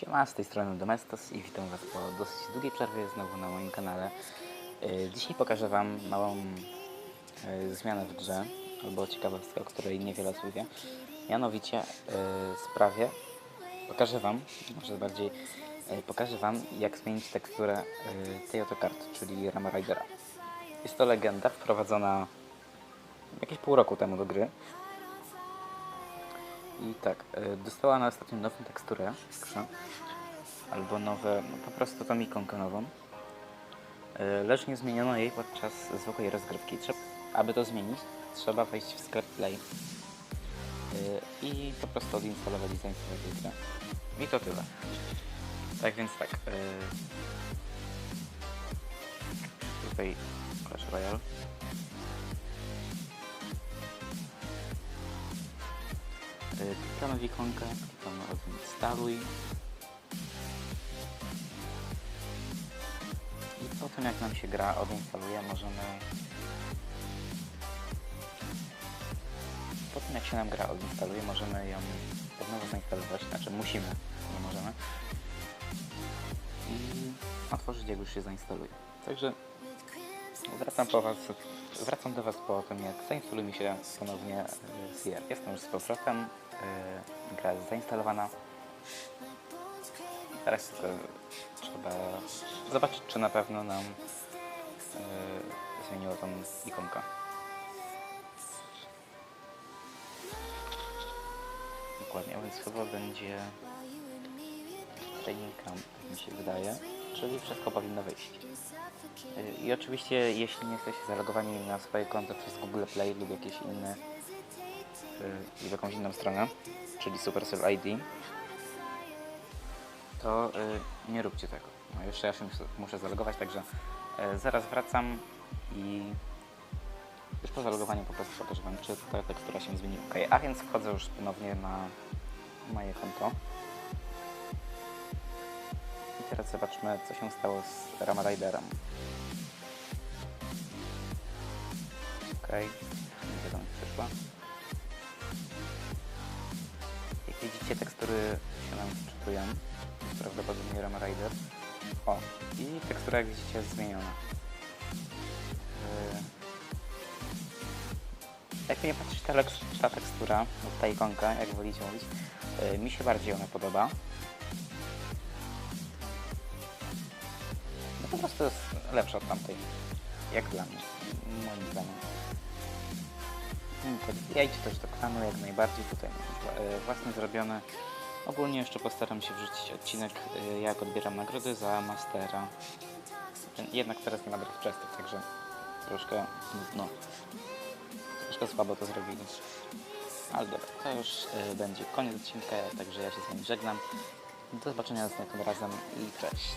Siema, z tej strony Domestos i witam Was po dosyć długiej przerwie znowu na moim kanale. Yy, Dzisiaj pokażę Wam małą yy, zmianę w grze, albo ciekawostkę, o której niewiele osób wie. Mianowicie yy, sprawie, pokażę Wam, może bardziej pokażę Wam jak zmienić teksturę tej oto karty, czyli Rama Ridera. Jest to legenda wprowadzona jakieś pół roku temu do gry. I tak, y, dostała na ostatnio nową teksturę albo nowe, no po prostu tą ikonkę nową, Y, lecz nie zmieniono jej podczas zwykłej rozgrywki. Trzeba, aby to zmienić, trzeba wejść w sklep Play y, i po prostu odinstalować i grę. I to tyle. Tak więc tak, tutaj Clash Royale. Klikamy w ikonkę, klikamy odinstaluj. I po tym jak nam się gra odinstaluje, możemy... Po tym jak się nam gra odinstaluje, możemy ją od nowa zainstalować, znaczy musimy, nie możemy. I otworzyć jak już się zainstaluje. Także wracam, po was, wracam do Was po tym jak zainstaluje mi się ponownie CR. Jestem już z powrotem, y, gra jest zainstalowana. Teraz tylko trzeba zobaczyć, czy na pewno nam zmieniło tą ikonkę. Dokładnie, więc chyba będzie training camp, mi się wydaje, czyli wszystko powinno wyjść. Y, I oczywiście, jeśli nie jesteście zalogowani na swoje konto przez Google Play lub jakieś inne y, lub jakąś inną stronę, czyli Supercell ID, to y, nie róbcie tego. No jeszcze ja się muszę, zalogować, także y, zaraz wracam i już po zalogowaniu po prostu pokażę Wam, czy ta tekstura się zmieniła. Okay, a więc wchodzę już ponownie na moje konto. Teraz zobaczmy, co się stało z Rama Riderem. Okej, okay. wiadomość przyszła. Jak widzicie, tekstury się nam wczytują. Prawdopodobnie Rama Rider. O, i tekstura, jak widzicie, jest zmieniona. Yy. Jak nie patrzeć, ta, ta tekstura, ta ikonka, jak wolicie mówić, yy, mi się bardziej ona podoba. Po prostu jest lepsza od tamtej. Jak dla mnie, moim zdaniem. Tak, Wbijajcie też do klanu jak najbardziej, tutaj e, własne zrobione. Ogólnie jeszcze postaram się wrzucić odcinek, e, jak odbieram nagrody za Mastera. Jednak teraz nie ma Chestów, także troszkę nudno. Troszkę słabo to zrobili. Ale dobra, to już e, będzie koniec odcinka, także ja się z wami żegnam. Do zobaczenia następnym razem i cześć.